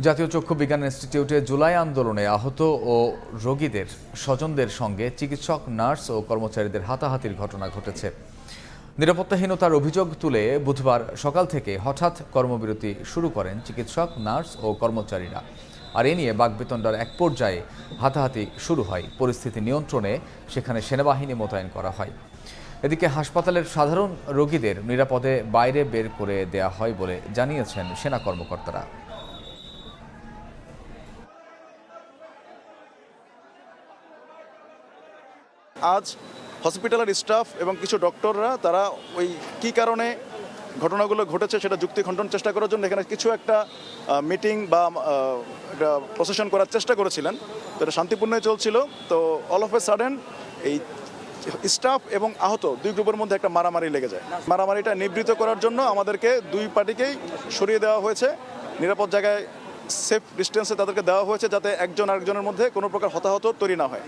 জাতীয় চক্ষু বিজ্ঞান ইনস্টিটিউটে জুলাই আন্দোলনে আহত ও রোগীদের স্বজনদের সঙ্গে চিকিৎসক, নার্স ও কর্মচারীদের হাতাহাতির ঘটনা ঘটেছে। নিরাপত্তাহীনতার অভিযোগ তুলে বুধবার সকাল থেকে হঠাৎ কর্মবিরতি শুরু করেন চিকিৎসক, নার্স ও কর্মচারীরা। আর এ নিয়ে বাগবেতণ্ডার এক পর্যায়ে হাতাহাতি শুরু হয়। পরিস্থিতি নিয়ন্ত্রণে সেখানে সেনাবাহিনী মোতায়েন করা হয়। এদিকে হাসপাতালের সাধারণ রোগীদের নিরাপদে বাইরে বের করে দেয়া হয় বলে জানিয়েছেন সেনা কর্মকর্তারা। আজ হসপিটালের স্টাফ এবং কিছু ডক্টররা, তারা ওই কী কারণে ঘটনাগুলো ঘটেছে সেটা যুক্তি খণ্ডন চেষ্টা করার জন্য এখানে কিছু একটা মিটিং বা একটা প্রসেশন করার চেষ্টা করেছিলেন। তো এটা শান্তিপূর্ণই চলছিল। তো অল অফ এ সাডেন এই স্টাফ এবং আহত দুই গ্রুপের মধ্যে একটা মারামারি লেগে যায়। মারামারিটা নিবৃত করার জন্য আমাদেরকে দুই পার্টিকেই সরিয়ে দেওয়া হয়েছে। নিরাপদ জায়গায় সেফ ডিস্টেন্সে তাদেরকে দেওয়া হয়েছে যাতে একজন আরেকজনের মধ্যে কোনো প্রকার হতাহত তৈরি না হয়।